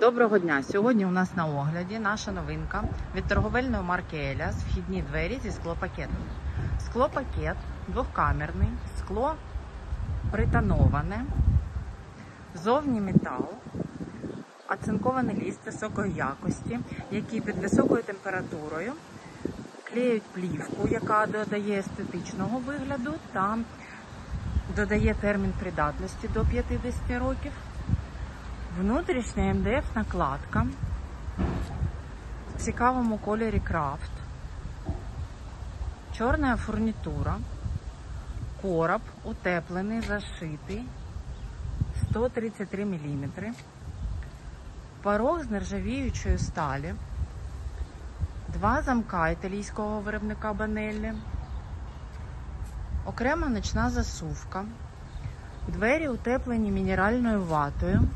Доброго дня! Сьогодні у нас на огляді наша новинка від торговельної марки Еляс вхідні двері зі склопакетом. Склопакет двохкамерний, скло притановане, зовні метал, оцинкований ліст високої якості, який під високою температурою клеють плівку, яка додає естетичного вигляду та додає термін придатності до 50 років. Внутрішня МДФ накладка. В цікавому кольорі крафт, чорна фурнітура, короб утеплений, зашитий. 133 мм, порог з нержавіючої сталі, два замка італійського виробника Банеллі, окрема ночна засувка, двері утеплені мінеральною ватою.